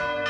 Dzisiaj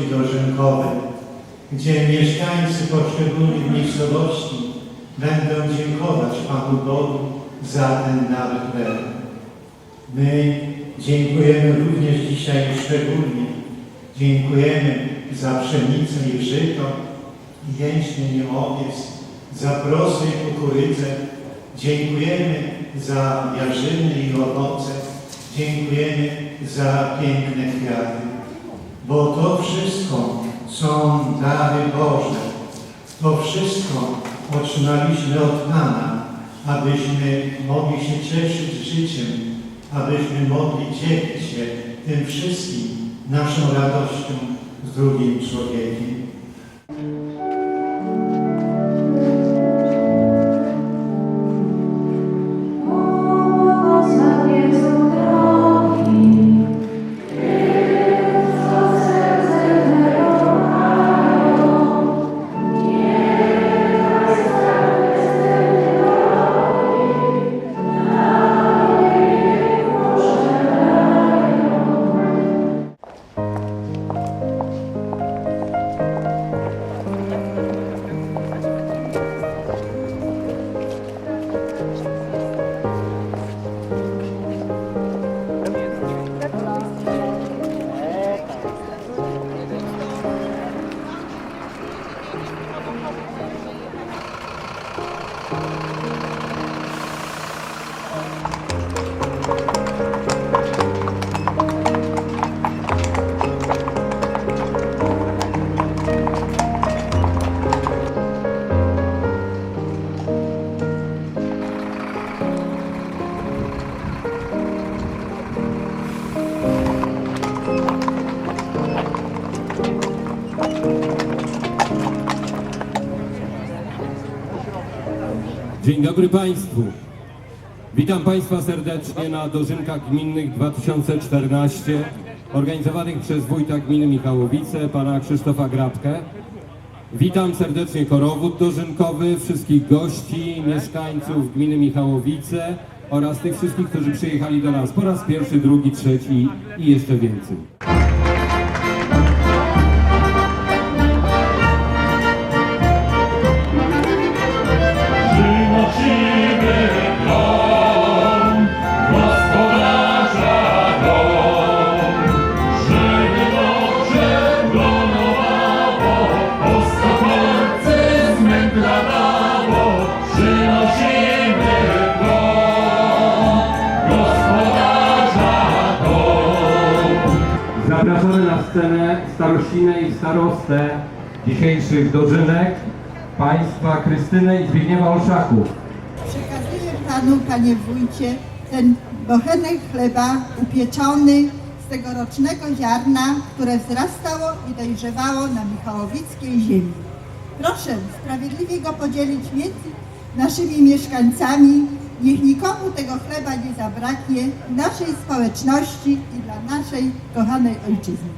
uroczystości dożynkowe, gdzie mieszkańcy poszczególnych miejscowości będą dziękować Panu Bogu za ten dar chleba. My dziękujemy również dzisiaj szczególnie. Dziękujemy za pszenicę i żyto, jęczmień i owiec, za prosy i kukurydzę. Dziękujemy za jarzyny i owoce. Dziękujemy za piękne kwiaty. Bo to wszystko są dary Boże. To wszystko otrzymaliśmy od Pana, abyśmy mogli się cieszyć życiem, abyśmy mogli dzielić się tym wszystkim naszą radością z drugim człowiekiem. Państwu. Witam Państwa serdecznie na dożynkach gminnych 2014 organizowanych przez wójta gminy Michałowice, pana Krzysztofa Grabkę. Witam serdecznie korowód dożynkowy, wszystkich gości, mieszkańców gminy Michałowice oraz tych wszystkich, którzy przyjechali do nas po raz pierwszy, drugi, trzeci i jeszcze więcej. Scenę starościnę i starostę dzisiejszych dożynek, państwa Krystynę i Zbigniewa Olszaków. Przekazuję Panu, Panie Wójcie, ten bochenek chleba upieczony z tegorocznego ziarna, które wzrastało i dojrzewało na Michałowickiej ziemi. Proszę sprawiedliwie go podzielić między naszymi mieszkańcami. Niech nikomu tego chleba nie zabraknie w naszej społeczności i dla naszej kochanej ojczyzny.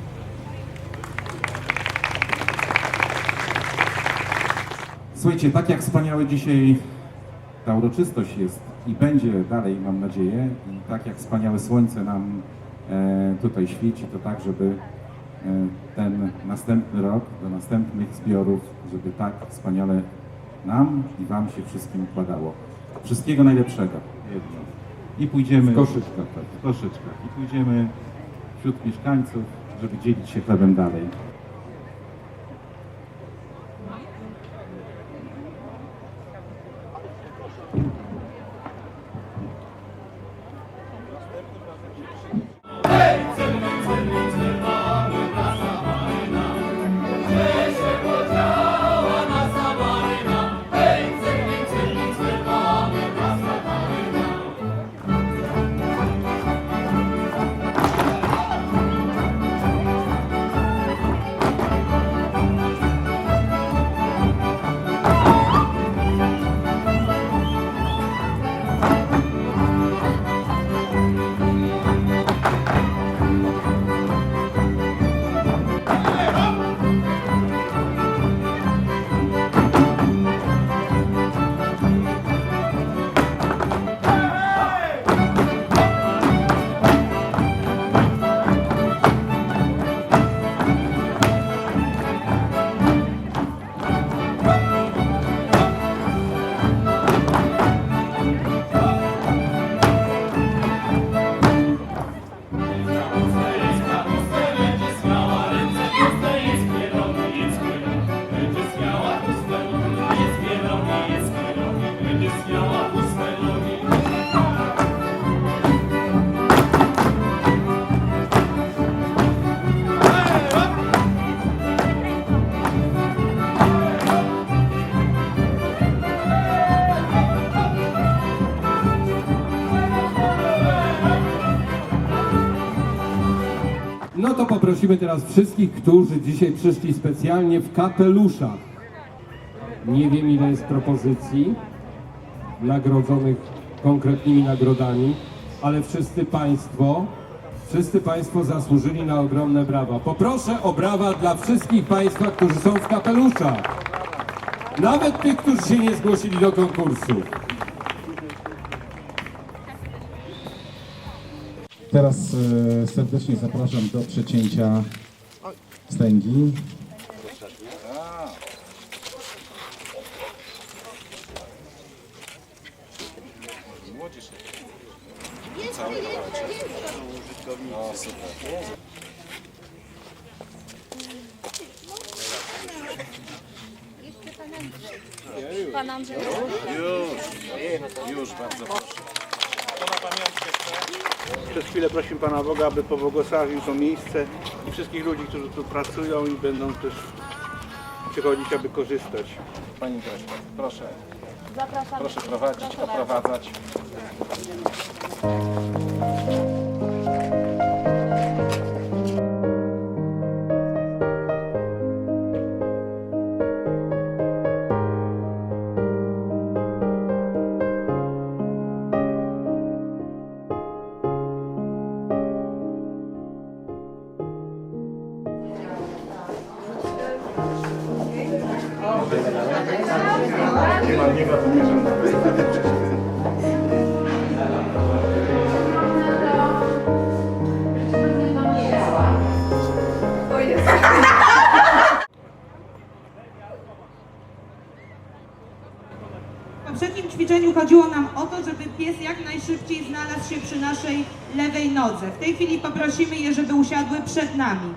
Słuchajcie, tak jak wspaniałe dzisiaj ta uroczystość jest i będzie dalej, mam nadzieję, i tak jak wspaniałe słońce nam e, tutaj świeci, to tak, żeby e, ten następny rok, do następnych zbiorów, żeby tak wspaniale nam i Wam się wszystkim układało. Wszystkiego najlepszego. Jedno. I pójdziemy W koszyczkach, tak. w koszyczkach. I pójdziemy wśród mieszkańców, żeby dzielić się chlebem dalej. To poprosimy teraz wszystkich, którzy dzisiaj przyszli specjalnie w kapeluszach. Nie wiem ile jest propozycji nagrodzonych konkretnymi nagrodami, ale wszyscy Państwo, wszyscy Państwo zasłużyli na ogromne brawa. Poproszę o brawa dla wszystkich Państwa, którzy są w kapeluszach. Nawet tych, którzy się nie zgłosili do konkursu. Teraz e, serdecznie zapraszam do przecięcia wstęgi. Chwilę prosimy Pana Boga, aby pobłogosławił to miejsce i wszystkich ludzi, którzy tu pracują i będą też przychodzić, aby korzystać. Pani Gośka, proszę, Zapraszam. proszę prowadzić, oprowadzać. W poprzednim ćwiczeniu chodziło nam o to, żeby pies jak najszybciej znalazł się przy naszej lewej nodze. W tej chwili poprosimy je, żeby usiadły przed nami.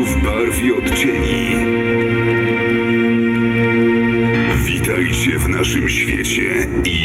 Kolorów, barw i odcieni. Witajcie w naszym świecie i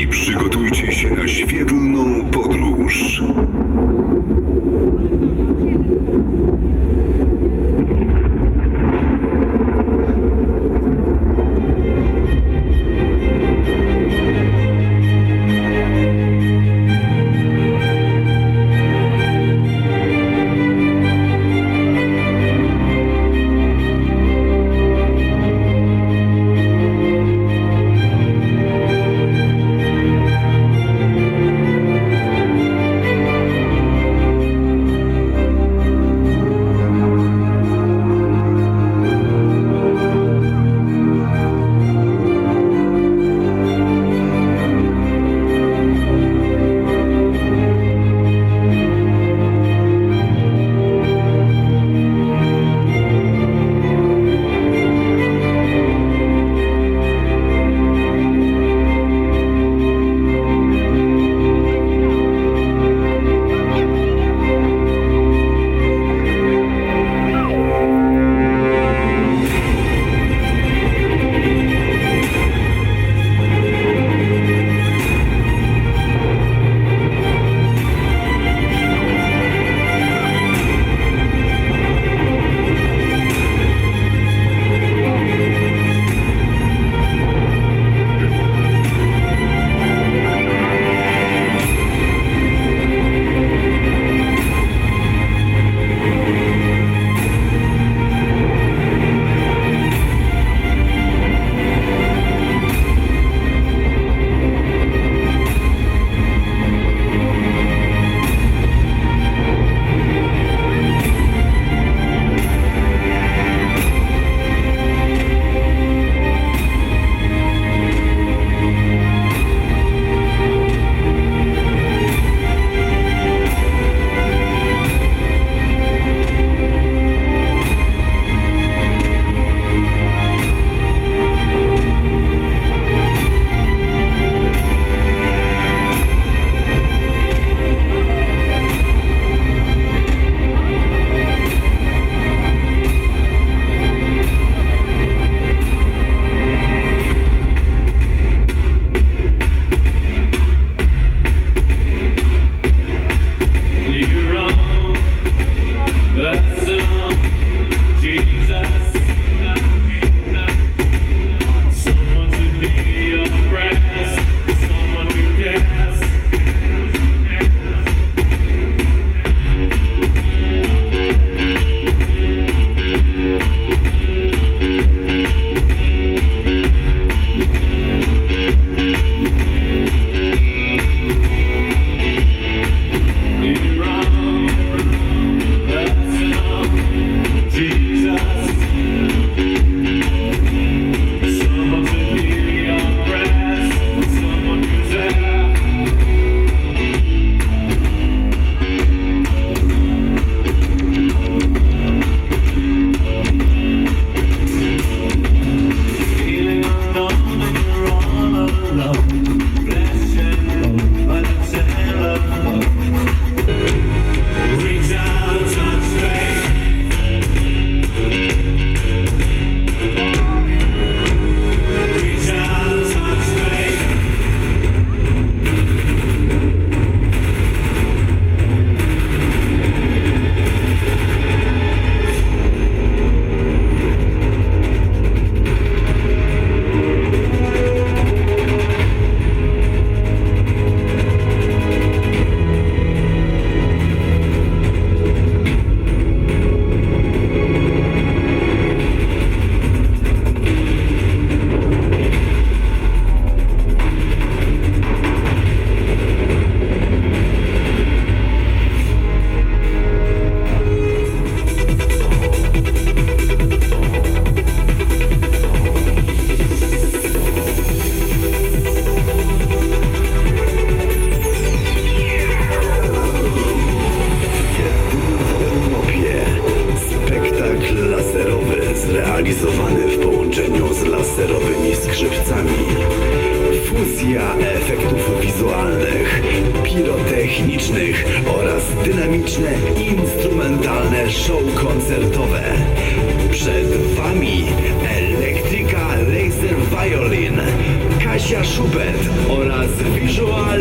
Kasia Schubert oraz Visual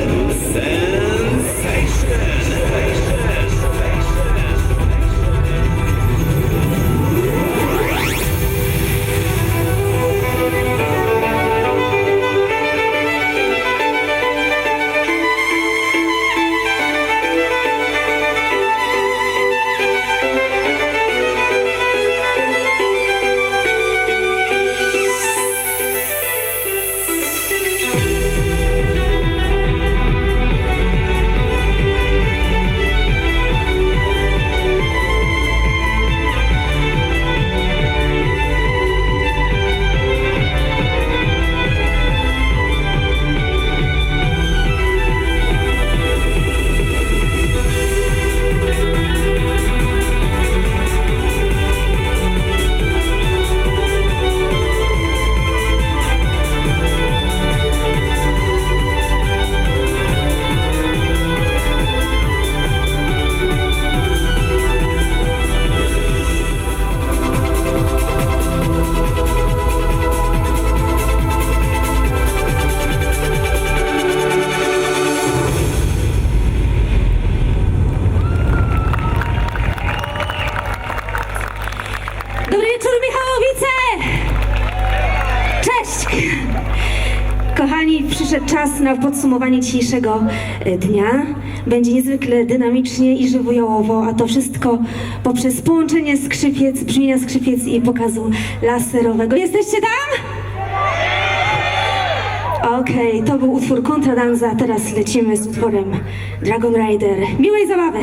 podsumowanie dzisiejszego e, dnia. Będzie niezwykle dynamicznie i żywojołowo, a to wszystko poprzez połączenie skrzypiec, brzmienia skrzypiec i pokazu laserowego. Jesteście tam? Okej, okay, to był utwór Kontradanza, teraz lecimy z utworem Dragon Rider. Miłej zabawy!